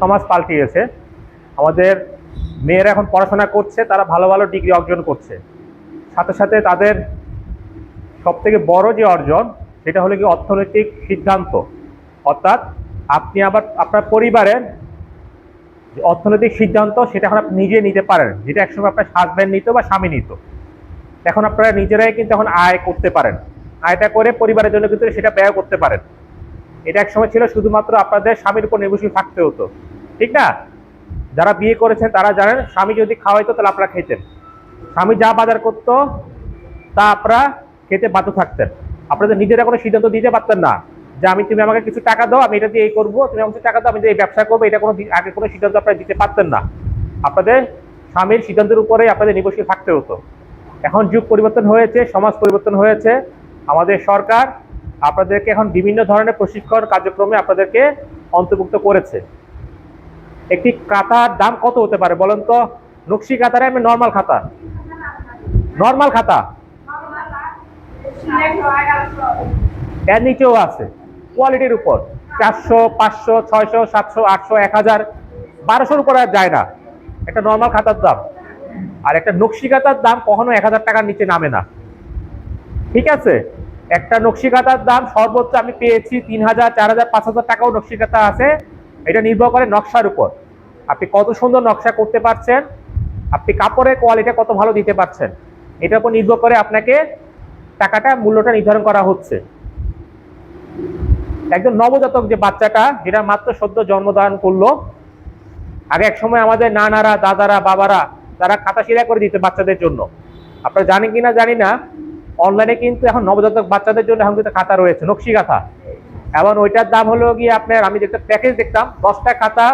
সমাজ পাল্টিয়েছে। আমাদের মেয়েরা এখন পড়াশোনা করছে, তারা ভালো ভালো ডিগ্রি অর্জন করছে। সাথে সাথে তাদের সব থেকে বড় যে অর্জন, সেটা হলো কি অর্থনৈতিক সিদ্ধান্ত। অর্থাৎ আপনি আবার আপনার পরিবারের যে অর্থনৈতিক সিদ্ধান্ত, সেটা এখন আপনি নিজে নিতে পারেন। যেটা একসময় আপনার হাজব্যান্ড নিত বা স্বামী নিত। এখন আপনারা নিজেরাই কিন্তু এখন আয় করতে পারেন। আয়টা করে পরিবারের জন্য কিন্তু সেটা ব্যয় করতে পারেন। এটা এক সময় ছিল শুধুমাত্র আপনাদের স্বামীর উপর নির্ভরশীল থাকতে হতো। ঠিক না? যারা বিয়ে করেছেন তারা জানেন, স্বামী যদি খাওয়াইতো তাহলে আপনারা খেতেন। স্বামী যা বাজার করতো, তা আপনারা খেতে বাধ্য থাকতেন। আপনাদের নিজেরা কোনো সিদ্ধান্ত দিতে পারতেন না যে আমি, তুমি আমাকে কিছু টাকা দাও, আমি এটা দিয়ে এই করব, তুমি আমাকে টাকা দাও, আমি এই ব্যবসা করব, এটা কোনো আগে কোনো সিদ্ধান্ত আপনারা দিতে পারতেন না। আপনাদের স্বামীর সিদ্ধান্তের উপরেই আপনাদের নির্ভরশীল থাকতে হতো। এখন যুগ পরিবর্তন হয়েছে, সমাজ পরিবর্তন হয়েছে। আমাদের সরকার আপনাদেরকে এখন বিভিন্ন ধরনের প্রশিক্ষণ কার্যক্রমে আপনাদেরকে অন্তর্ভুক্ত করেছে। একটি খাতার দাম কত হতে পারে বলেন তো? নকশি খাতারে আমি নর্মাল খাতা। নর্মাল খাতা? এর নিচেও আছে। কোয়ালিটির উপর। চারশো, পাঁচশো, ছয়শো, সাতশো, আটশো, এক হাজার, বারোশোর উপর আর যায় না। একটা নর্মাল খাতার দাম। আর একটা নকশি খাতার দাম কখনো এক হাজার টাকার নিচে নামে না। ঠিক আছে? একটা নকশি খাতার দাম সর্বোচ্চ আমি পেয়েছি তিন হাজার, চার হাজার, পাঁচ হাজার টাকাও নকশি খাতা আছে। এটা নির্ভর করে নকশার উপর। আপনি কত সুন্দর নকশা করতে পারছেন, আপনি কাপড়ের কোয়ালিটি কত ভালো দিতে পারছেন, এটার উপর নির্ভর করে আপনাকে টাকাটা, মূল্যটা নির্ধারণ করা হচ্ছে। একজন নবজাতক যে বাচ্চাটা, যেটা মাত্র সদ্য জন্মদান করল, আগে এক সময় আমাদের নানারা, দাদারা, বাবারা, তারা খাতা সিরা করে দিতে বাচ্চাদের জন্য। আপনারা জানেন কিনা জানি না অনলাইনে কিন্তু এখন নবজাতক বাচ্চাদের জন্য এখন কিন্তু খাতা রয়েছে, নকশি খাতা। এবং ওইটার দাম হলো গিয়ে আপনার, আমি যেটা প্যাকেজ দেখতাম, দশটা খাতা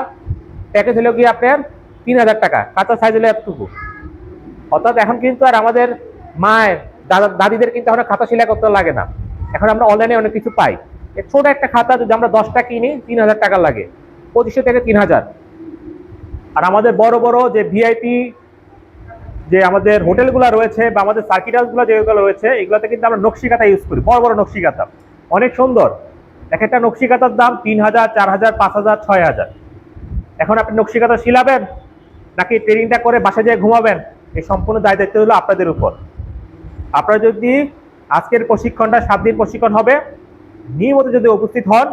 প্যাকেজ হলো গিয়ে আপনার তিন হাজার টাকা, খাতা সাইজ হলো এতটুকু অর্থাৎ এখন কিন্তু আর আমাদের মায়ের, দাদা, দাদিদের কিন্তু এখন খাতা সেলাই করতে লাগে না। এখন আমরা অনলাইনে অনেক কিছু পাই। ছোট একটা খাতা যদি আমরা দশটা কিনি, তিন হাজার টাকা লাগে। পঁচিশশো থেকে তিন হাজার। আর আমাদের বড় বড় যে ভিআইপি যে আমাদের হোটেলগুলো রয়েছে বা আমাদের সার্কিট হাউসগুলো যেগুলো রয়েছে, এগুলোতে কিন্তু আমরা নকশি কাঁথা ইউজ করি। বড় বড় নকশি কাঁথা অনেক সুন্দর। এক একটা নকশি কাঁথার দাম তিন হাজার, চার হাজার, পাঁচ হাজার, ছয় হাজার। এখন আপনি নকশি কাঁথা শিলাবেন, নাকি ট্রেনিংটা করে বাসায় যেয়ে ঘুমাবেন, এই সম্পূর্ণ দায় দায়িত্ব হলো আপনাদের উপর। আপনারা যদি আজকের প্রশিক্ষণটা সাত দিন প্রশিক্ষণ হবে, নিয়মিত যদি উপস্থিত হন,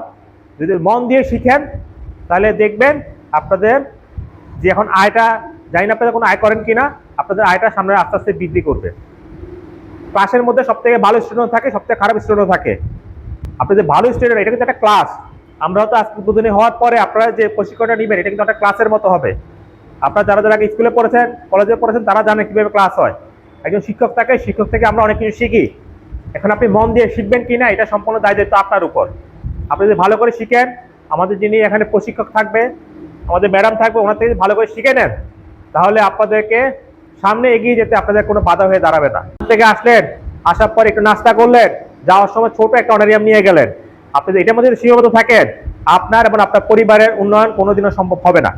যদি মন দিয়ে শিখেন, তাহলে দেখবেন আপনাদের যে এখন আয়টা, জানি না আপনাদের কোনো আয় করেন কিনা আপনাদের আয়টা সামনে আস্তে আস্তে বৃদ্ধি করবে। ক্লাসের মধ্যে সব থেকে ভালো স্টুডেন্ট থাকে সব থেকে খারাপ স্টুডেন্ট থাকে। আপনাদের ভালো স্টুডেন্ট এটা কিন্তু একটা ক্লাস আমরা তো আজকে দুদিনে হওয়ার পরে আপনারা যে প্রশিক্ষণটা নেবেন, এটা কিন্তু একটা ক্লাসের মতো হবে। আপনারা যারা যারা আগে স্কুলে পড়েছেন কলেজে পড়েছেন, তারা জানে কীভাবে ক্লাস হয়। একজন শিক্ষক থাকে, শিক্ষক থেকে আমরা অনেক কিছু শিখি। এখন আপনি মন দিয়ে শিখবেন কি না এটা সম্পূর্ণ দায় দায়িত্ব আপনার উপর। আপনি যদি ভালো করে শিখেন, আমাদের যিনি এখানে প্রশিক্ষক থাকবে, আমাদের ম্যাডাম থাকবে, ওনার থেকে ভালো করে শিখে নেন, তাহলে আপনাদেরকে সামনে এগিয়ে যেতে আপনাদের কোনো বাধা হয়ে দাঁড়াবে না। থেকে আসলেন, আসার পর একটু নাস্তা করলেন, যাওয়ার সময় ছোট একটা অনারিয়াম নিয়ে গেলেন। আপনি এটার মধ্যে সীমাবদ্ধ থাকেন। আপনার এবং আপনার পরিবারের উন্নয়ন কোনোদিনও সম্ভব হবে না।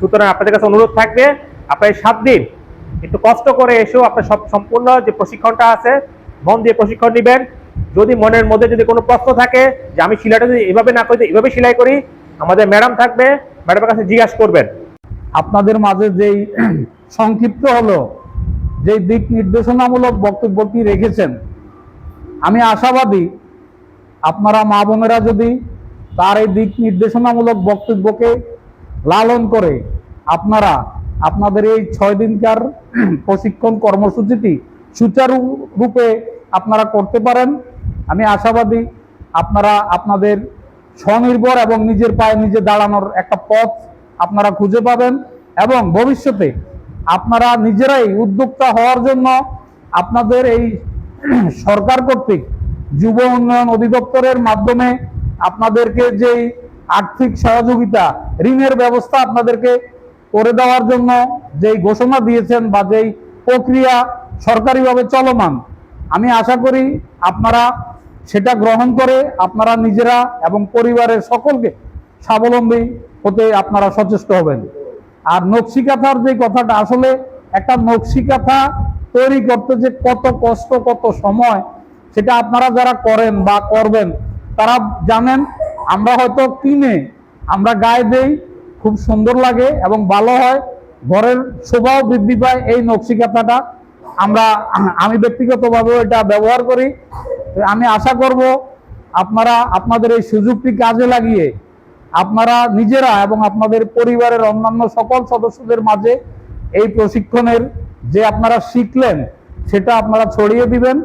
সুতরাং আপনাদের কাছে অনুরোধ থাকবে, আপনার এই সাত দিন একটু কষ্ট করে এসেও আপনার সব সম্পূর্ণ যে প্রশিক্ষণটা আছে, মন দিয়ে প্রশিক্ষণ নেবেন। যদি মনের মধ্যে যদি কোনো প্রশ্ন থাকে যে আমি সেলাইটা যদি এভাবে না করি, এভাবে সেলাই করি, আমাদের ম্যাডাম থাকবে, ম্যাডামের কাছে জিজ্ঞাসা করবেন। আপনাদের মাঝে যেই সংক্ষিপ্ত হলো, যে দিক নির্দেশনামূলক বক্তব্যটি রেখেছেন। আমি আশাবাদী আপনারা মা বোনেরা যদি তার এই দিক নির্দেশনামূলক বক্তব্যকে লালন করে, আপনারা আপনাদের এই ছয় দিনকার প্রশিক্ষণ কর্মসূচিটি সুচারুরূপে আপনারা করতে পারেন। আমি আশাবাদী আপনারা আপনাদের স্বনির্ভর এবং নিজের পায়ে নিজে দাঁড়ানোর একটা পথ আপনারা খুঁজে পাবেন এবং ভবিষ্যতে আপনারা নিজেরাই উদ্যোক্তা হওয়ার জন্য আপনাদের এই সরকার কর্তৃক যুব উন্নয়ন অধিদপ্তরের মাধ্যমে আপনাদেরকে যেই আর্থিক সহযোগিতা, ঋণের ব্যবস্থা আপনাদেরকে করে দেওয়ার জন্য যেই ঘোষণা দিয়েছেন বা যেই প্রক্রিয়া সরকারিভাবে চলমান, আমি আশা করি আপনারা সেটা গ্রহণ করে আপনারা নিজেরা এবং পরিবারের সকলকে স্বাবলম্বী হতে আপনারা সচেষ্ট হবেন। আর নকশিকাথার যে কথাটা, আসলে একটা নকশি কাঁথা তৈরি করতে যে কত কষ্ট, কত সময়, সেটা আপনারা যারা করেন বা করবেন, তারা জানেন, আমরা হয়তো কিনে, আমরা গায়ে দেই, খুব সুন্দর লাগে এবং ভালো হয়, ঘরের শোভাও বৃদ্ধি পায় এই নকশি কাঁথাটা। আমরা, আমি ব্যক্তিগতভাবে এটা ব্যবহার করি। আমি আশা করব আপনারা, আপনাদের এই সুযোগটি কাজে লাগিয়ে আপনারা নিজেরা এবং আপনাদের পরিবারের অন্যান্য সকল সদস্যদের মাঝে এই প্রশিক্ষণের যে আপনারা শিখলেন, সেটা আপনারা ছড়িয়ে দিবেন।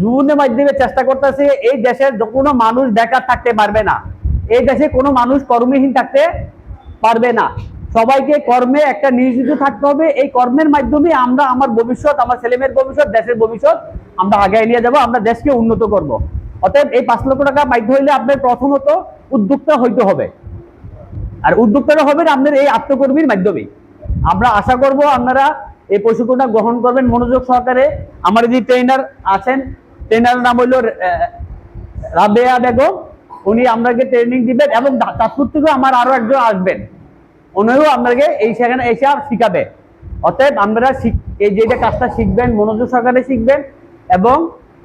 বিভিন্ন মাধ্যমে চেষ্টা করতেছে, এই দেশের কোনো মানুষ বেকার থাকতে পারবে না। এই দেশে কোনো মানুষ কর্মহীন থাকতে পারবে না। সবাইকে কর্মে একটা নিয়োজিত থাকতে হবে। এই কর্মের মাধ্যমে আমরা আমার ভবিষ্যৎ, আমার ছেলেমেয়ের ভবিষ্যৎ, দেশের ভবিষ্যৎ আমরা আগে নিয়ে যাব, আমরা দেশকে উন্নত করব। অতএব এই পাঁচ লক্ষ টাকা বাধ্য হইলে আপনার প্রথমত উদ্যোক্তা হইতে হবে। আর উদ্যোক্তারা হবেন আপনার এই আত্মকর্মীর মাধ্যমে। আমরা আশা করব আপনারা এই প্রশিক্ষণটা গ্রহণ করবেন মনোযোগ সহকারে। আমার যে ট্রেনার আছেন ট্রেনার নাম হইল রাবেয়া বেগম। উনি আপনাকে ট্রেনিং দিবেন এবং তাৎপুর থেকে আমার আরও একজন আসবেন। উনিও আপনাকে এই সেখানে এসে শিখাবে। অতএব আপনারা এই যেটা কাজটা শিখবেন, মনোযোগ সহকারে শিখবেন এবং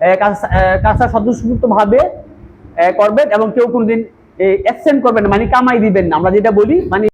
আহ, সদস্যভুক্ত ভাবে করবেন এবং কেউ কোনোদিন এক্সচেঞ্জ করবেন মানে কামাই দিবেন না। আমরা যেটা বলি মানে